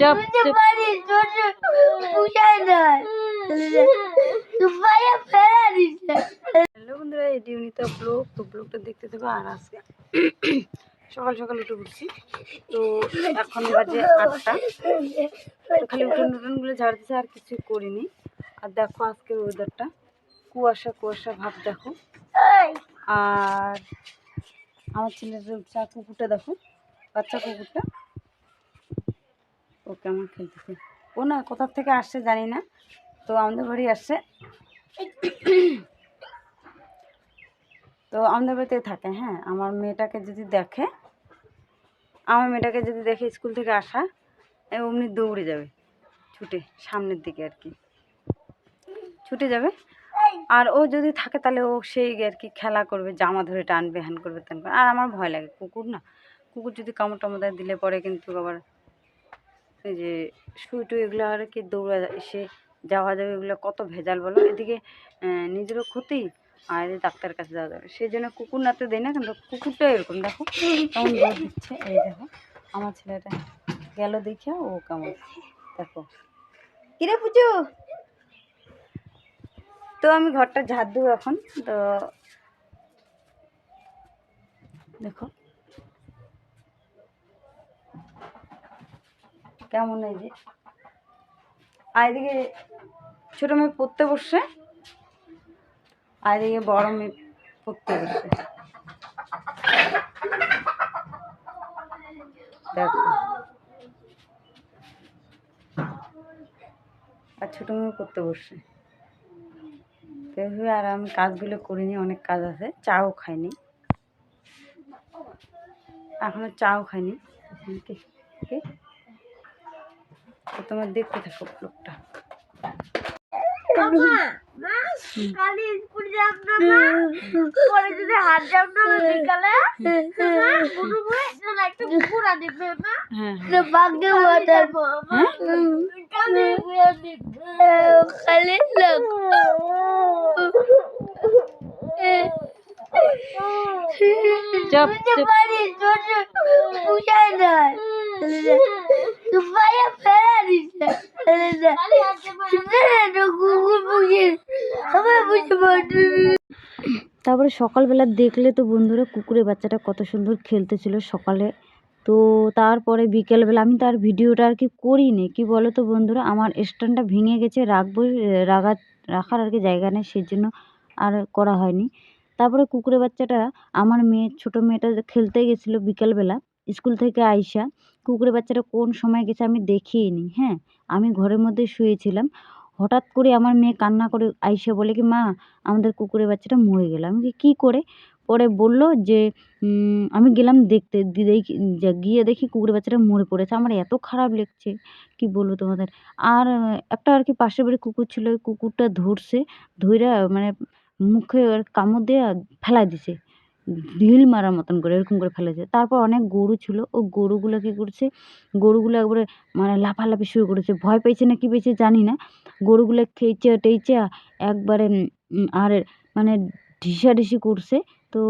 চুপ হ্যালো বন্ধুরা এই ডিউনিতে ব্লগ। তো ব্লগটা দেখতে থাকো আর আজকে সকাল সকাল উঠে উঠছি তো এখন বাজে আটটা। তো খালি উঠোন টুটনগুলো ঝাড় দিচ্ছে আর কিছু করিনি। আর দেখো আজকের ওয়েদারটা কুয়াশা কুয়াশা ভাব দেখো। আর আমার ছেলের চা কুকুরটা দেখো বাচ্চা কুকুরটা। ও কেমন খেলতেছে? ও না কোথা থেকে আসছে জানি না, তো আমাদের বাড়ি আসছে। তো আমাদের বাড়িতে থাকে হ্যাঁ আমার মেয়েটাকে যদি দেখে, আমার মেয়েটাকে যদি দেখে স্কুল থেকে আসা অমনি দৌড়ে যাবে, ছুটে, সামনের দিকে আর কি। ছুটে যাবে, আর ও যদি থাকে তাহলে ও সেই আর কি খেলা করবে, জামা ধরে টানবে, হ্যান করবে, ত্যান করবে। আর আমার ভয় লাগে, কুকুর না, কুকুর যদি কামড় টামড় দিলে পরে কিন্তু আবার এই যে সুই টুই এগুলো আর কি দৌড়া এসে যাওয়া যাবে এগুলো কত ভেজাল বলো? এদিকে নিজেরও ক্ষতি আর ডাক্তার কাছে যাওয়া যাবে। সেই জন্য কুকুর নাতে দেয় না, কিন্তু কুকুরটা এরকম, দেখো কেমন দৌড় দিচ্ছে। এই দেখো, আমার ছেলেটা গেল দেখিয়া ও কেমন। দেখো। কিরে পুজো তো আমি ঘরটা ঝাড় দেবো এখন, তো দেখো। কেমন এই যে? আর এদিকে ছোটো মেয়ে পড়তে বসছে, আর এদিকে বড় মেয়ে পড়তে বসছে। আর ছোটো মেয়ে পড়তে বসছে। তো এইভাবে আর আমি কাজগুলো করিনি, অনেক কাজ আছে, চাও খাইনি। এখনও চাও খাইনি। কে তো তোমার দেখতে থাকো হ্যাঁ কালি খালি তারপরে সকালবেলা দেখলে তো বন্ধুরা কুকুরের বাচ্চাটা কত সুন্দর খেলতেছিল সকালে। তো তারপরে বিকেলবেলা আমি তার ভিডিওটা আর কি করিনি। কি বলো তো বন্ধুরা, আমার স্ট্যান্ডটা ভেঙে গেছে, রাখব, রাখা, রাখার আর কি জায়গা নেই সেই জন্য আর করা হয়নি। তারপরে কুকুরের বাচ্চাটা, আমার মেয়ে, ছোটো মেয়েটা খেলতে গেছিল বিকেলবেলা, স্কুল থেকে আইসা। কুকুরের বাচ্চাটা কোন সময় গেছে আমি দেখিনি হ্যাঁ? আমি ঘরের মধ্যে শুয়েছিলাম। হঠাৎ করে আমার মেয়ে কান্না করে আইসে বলে কি মা আমাদের কুকুরের বাচ্চাটা মরে গেল। আমি বলি, কী করে? পরে বলল যে আমি গেলাম দেখতে গিয়ে দেখি কুকুরের বাচ্চাটা মরে পড়েছে। আমার এত খারাপ লাগছে। কি বলব তোমাদের? আর একটা আর কি পাশের বাড়ি কুকুর ছিল ওই কুকুরটা ধরছে ধইরা মানে মুখে কামড় দিয়ে ফেলাই দিছে। ঢিল মারার মতন করে, এরকম করে ফেলেছে। তারপর অনেক গরু ছিল। ও গরুগুলো কী করছে? গরুগুলো একবারে মানে লাফালাফি শুরু করেছে। ভয় পেয়েছে না কি পেয়েছে জানি না। গরুগুলো খেয়েছে টেয়েছে একবারে আর মানে ঢিসাঢিসি করছে। তো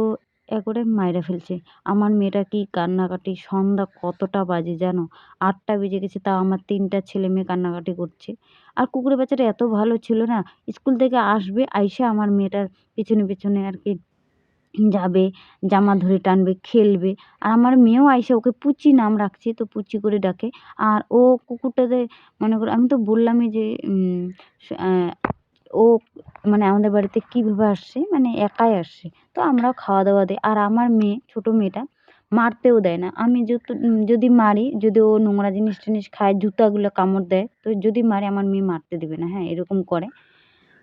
একবারে মাইরা ফেলছে। আমার মেয়েটা কি কান্নাকাটি? সন্ধ্যা কতটা বাজে জানো? আটটা বেজে গেছে তা আমার তিনটা ছেলে মেয়ে কান্নাকাটি করছে। আর কুকুরের বাচ্চাটা এত ভালো ছিল না, স্কুল থেকে আসবে, আইসা আমার মেয়েটার পিছনে পিছনে আর কি যাবে, জামা ধরে টানবে, খেলবে। আর আমার মেয়েও আইসা ওকে পুচি নাম রাখছে, তো পুচি করে ডাকে। আর ও কুকুরটাতে মনে করো, আমি তো বললামই যে ও মানে আমাদের বাড়িতে কীভাবে আসছে মানে একাই আসছে। তো আমরাও খাওয়া দাওয়া দিই। আর আমার মেয়ে, ছোটো মেয়েটা মারতেও দেয় না। আমি যত, যদি মারি, যদি ও নোংরা জিনিস টিনিস খায়, জুতাগুলো কামড় দেয়, তো যদি মারে, আমার মেয়ে মারতে দেবে না। হ্যাঁ এরকম করে।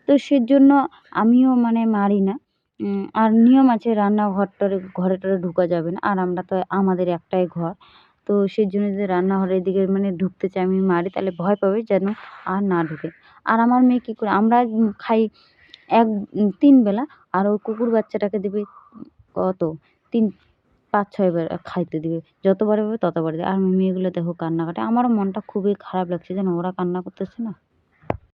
তো সেজন্য আমিও মানে মারি না। আর নিয়ম আছে, রান্নাঘরটারে ঘরে টরে ঢোকা যাবে না। আর আমরা তো আমাদের একটাই ঘর। তো সেই জন্য যদি রান্নাঘরের দিকে মানে ঢুকতে চাই, আমি মারি, তাহলে ভয় পাবে যেন আর না ঢুকে। আর আমার মেয়ে কী করে, আমরা খাই এক, তিন বেলা, আর ওই কুকুর বাচ্চাটাকে দেবে কত? তিন, পাঁচ, ছয় বার খাইতে দিবে। যতবার পাবে ততবার দেবে। আর মেয়েগুলো দেখো কান্নাকাটি আমারও মনটা খুবই খারাপ লাগছে যেন ওরা কান্না করতেছে না।